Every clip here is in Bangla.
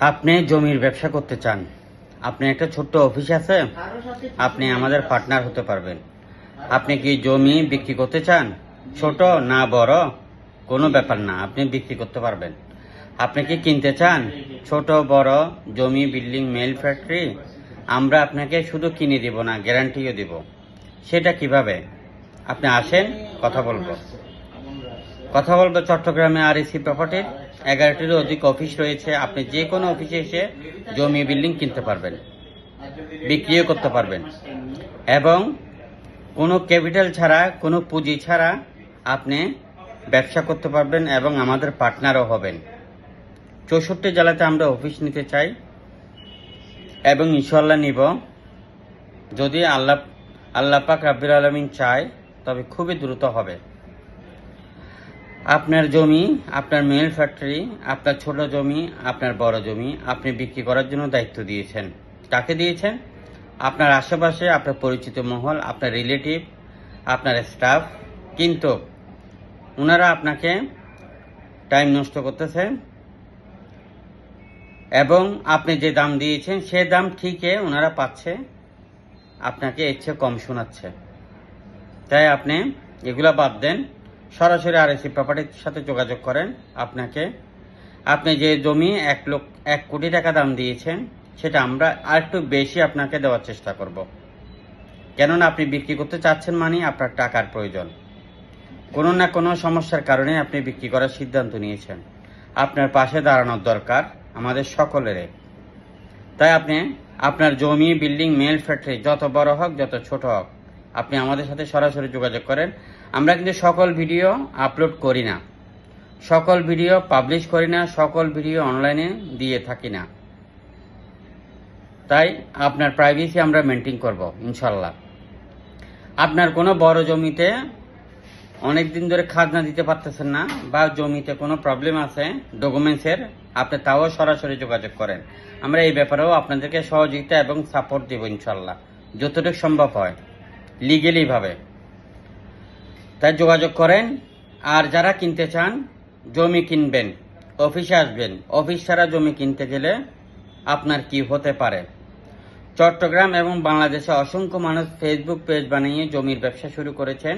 আপনি জমির ব্যবসা করতে চান। আপনি একটা ছোট্ট অফিস আছে, আপনি আমাদের পার্টনার হতে পারবেন। আপনি কি জমি বিক্রি করতে চান? ছোট না বড়, কোনো ব্যাপার না, আপনি বিক্রি করতে পারবেন। আপনি কি কিনতে চান? ছোট, বড়, জমি, বিল্ডিং, মেল, ফ্যাক্টরি, আমরা আপনাকে শুধু কিনে দিব না, গ্যারান্টিও দিব। সেটা কীভাবে? আপনি আসেন, কথা বলব। কথা বলব চট্টগ্রামে আর এসি প্রপার্টির এগারোটিরও অধিক অফিস রয়েছে। আপনি যে কোনো অফিসে এসে জমি বিল্ডিং কিনতে পারবেন, বিক্রিও করতে পারবেন। এবং কোনো ক্যাপিটাল ছাড়া, কোনো পুঁজি ছাড়া আপনি ব্যবসা করতে পারবেন এবং আমাদের পার্টনারও হবেন। চৌষট্টি জেলাতে আমরা অফিস নিতে চাই এবং ইনশাল্লাহ নিব। যদি আল্লাহ আল্লাহ পাক রাব্বিল আলমিন চায়, তবে খুবই দ্রুত হবে। আপনার জমি, আপনার মেল ফ্যাক্টরি, আপনার ছোট জমি, আপনার বড় জমি আপনি বিক্রি করার জন্য দায়িত্ব দিয়েছেন। কাকে দিয়েছেন? আপনার আশেপাশে, আপনার পরিচিত মহল, আপনার রিলেটিভ, আপনার স্টাফ। কিন্তু ওনারা আপনাকে টাইম নষ্ট করতেছে এবং আপনি যে দাম দিয়েছেন, সে দাম ঠিকই ওনারা পাচ্ছে, আপনাকে এর চেয়ে কম শোনাচ্ছে। তাই আপনি এগুলা বাদ দেন। সরাসরি আর এসি প্রপার্টির সাথে যোগাযোগ করেন। আপনাকে, আপনি যে জমি এক লোক, এক কোটি টাকা দাম দিয়েছেন, সেটা আমরা আর একটু বেশি আপনাকে দেওয়ার চেষ্টা করব। কেননা আপনি বিক্রি করতে চাচ্ছেন মানে আপনার টাকার প্রয়োজন। কোনো না কোনো সমস্যার কারণে আপনি বিক্রি করার সিদ্ধান্ত নিয়েছেন। আপনার পাশে দাঁড়ানোর দরকার আমাদের সকলের তাই আপনি আপনার জমি, বিল্ডিং মেল ফ্যাক্টরি যত বড় হোক, যত ছোট হোক, আপনি আমাদের সাথে সরাসরি যোগাযোগ করেন। আমরা কিন্তু সকল ভিডিও আপলোড করি না। সকল ভিডিও পাবলিশ করি না, সকল ভিডিও অনলাইনে দিয়ে থাকি না। তাই আপনার প্রাইভেসি আমরা মেনটেন করব ইনশাল্লাহ আপনার কোনো বড় জমিতে অনেক দিন ধরে খাজনা দিতে পারতেছেন না বা জমিতে কোনো প্রবলেম আছে ডকুমেন্টসের আপনি তাও সরাসরি যোগাযোগ করেন। আমরা এই ব্যাপারেও আপনাদেরকে সহযোগিতা এবং সাপোর্ট দেব ইনশাল্লাহ যতটুকু সম্ভব হয় লিগেলি ভাবে। তাই যোগাযোগ করেন। আর যারা কিনতে চান, জমি কিনবেন, অফিসে আসবেন, অফিস ছাড়া জমি কিনতে গেলে আপনার কি হতে পারে? চট্টগ্রাম এবং বাংলাদেশে অসংখ্য মানুষ ফেসবুক পেজ বানিয়ে জমির ব্যবসা শুরু করেছেন।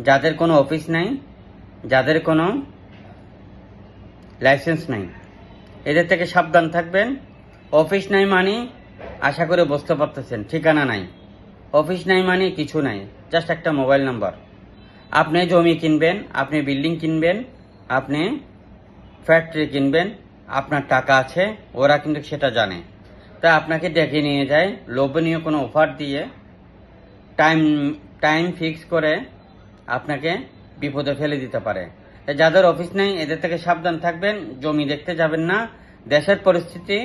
যাদের কোনো অফিস নাই, যাদের কোনো লাইসেন্স নাই। এদের থেকে সাবধান থাকবেন। অফিস নাই মানে আশা করে বুঝতে পারতেছেন, ঠিকানা নাই। অফিস নাই মানে কিছু নাই, জাস্ট একটা মোবাইল নাম্বার। আপনি জমি কিনবেন, আপনি বিল্ডিং কিনবেন, আপনি ফ্যাক্টরি কিনবেন, আপনার টাকা আছে, ওরা কিন্তু সেটা জানে। তাই আপনাকে ডেকে নিয়ে যায়, লোভনীয় কোনো অফার দিয়ে টাইম টাইম ফিক্স করে আপনাকে বিপদে ফেলে দিতে পারে। যাদের অফিস নেই, এদের থেকে সাবধান থাকবেন, জমি দেখতে যাবেন না, দেশের পরিস্থিতি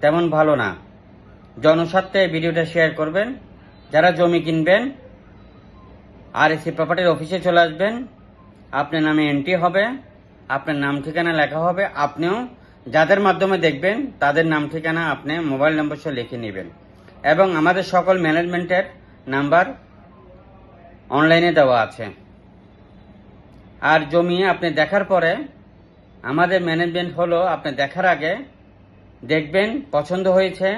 তেমন ভালো না। জনস্বার্থে ভিডিওটা শেয়ার করবেন, যারা জমি কিনবেন আর এসি প্রপার্টির অফিসে চলে আসবেন। আপনার নামে এন্ট্রি হবে, আপনার নাম ঠিকানা লেখা হবে, আপনিও যাদের মাধ্যমে দেখবেন, তাদের নাম ঠিকানা আপনি মোবাইল নম্বর সহ লিখে নেবেন। এবং আমাদের সকল ম্যানেজমেন্টের নাম্বার অনলাইনে দেওয়া আছে। আর জমি আপনি দেখার পরে, আমাদের ম্যানেজমেন্ট হলো, আপনি দেখার আগে দেখবেন পছন্দ হয়েছে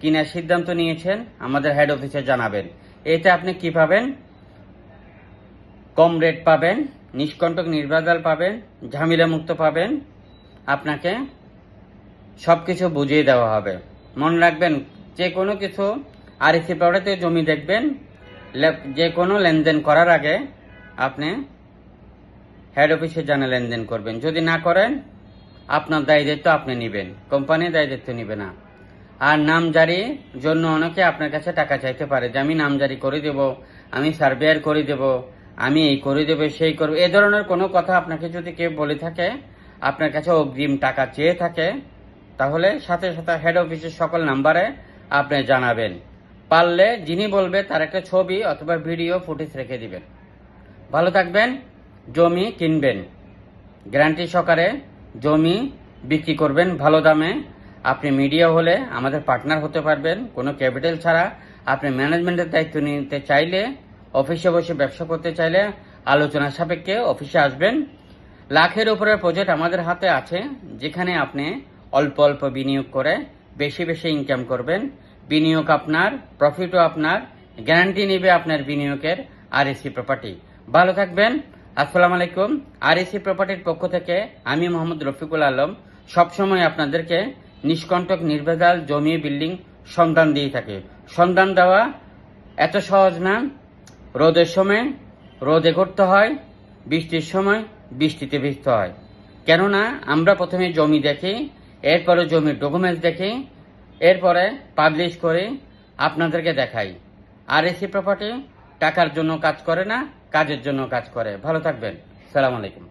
কিনার সিদ্ধান্ত নিয়েছেন, আমাদের হেড অফিসে জানাবেন। এতে আপনি কি পাবেন? কম রেট পাবেন, নিষ্কণ্টক নির্বাদাল পাবেন, ঝামেলা মুক্ত পাবেন, আপনাকে সব কিছু বুঝিয়ে দেওয়া হবে। মনে রাখবেন, যে কোনো কিছু আর এসি পাউডাতে জমি দেখবেন যে কোনো লেনদেন করার আগে আপনি হেড অফিসে জানা লেনদেন করবেন। যদি না করেন, আপনার দায় দায়িত্ব আপনি নেবেন কোম্পানি দায় দায়িত্ব নেবে না। আর নামজারি জন্য অনেকে আপনার কাছে টাকা চাইতে পারে যে, আমি নামজারি করে দেব, আমি সার্ভেয়ার করে দেব আমি এই করে দেবে সেই করব। এ ধরনের কোনো কথা আপনাকে যদি কেউ বলে থাকে, আপনার কাছে অগ্রিম টাকা চেয়ে থাকে, তাহলে সাথে সাথে হেড অফিসের সকল নাম্বারে আপনি জানাবেন। পারলে যিনি বলবে তার একটা ছবি অথবা ভিডিও ফুটেজ রেখে দিবেন। ভালো থাকবেন, জমি কিনবেন। গ্যারান্টি সহকারে জমি বিক্রি করবেন ভালো দামে। আপনি মিডিয়া হলে আমাদের পার্টনার হতে পারবেন। কোনো ক্যাপিটাল ছাড়া আপনি ম্যানেজমেন্টের দায়িত্ব নিতে চাইলে অফিসে বসে ব্যবসা করতে চাইলে আলোচনা সাপেক্ষে অফিসে আসবেন। লাখের উপরে প্রজেক্ট আমাদের হাতে আছে, যেখানে আপনি অল্প অল্প বিনিয়োগ করে বেশি বেশি ইনকাম করবেন। বিনিয়োগ আপনার প্রফিটও আপনার গ্যারান্টি নেবে আপনার বিনিয়োগের আর এসি প্রপার্টি ভালো থাকবেন, আসসালামু আলাইকুম। আর এসি প্রপার্টির পক্ষ থেকে আমি মোহাম্মদ রফিকুল আলম। সবসময় আপনাদেরকে নিষ্কণ্টক, নির্ভেজাল জমি বিল্ডিং সন্ধান দিয়ে থাকে। সন্ধান দেওয়া এত সহজ না রোদের সময় রোদে করতে হয়, বৃষ্টির সময় বৃষ্টিতে ভিজতে হয়। কেননা আমরা প্রথমে জমি দেখি, এরপরে জমির ডকুমেন্টস দেখি, এরপরে পাবলিশ করে, আপনাদেরকে দেখাই। আর এসি প্রপার্টি টাকার জন্য কাজ করে না, কাজের জন্য কাজ করে। ভালো থাকবেন। সালাম আলাইকুম।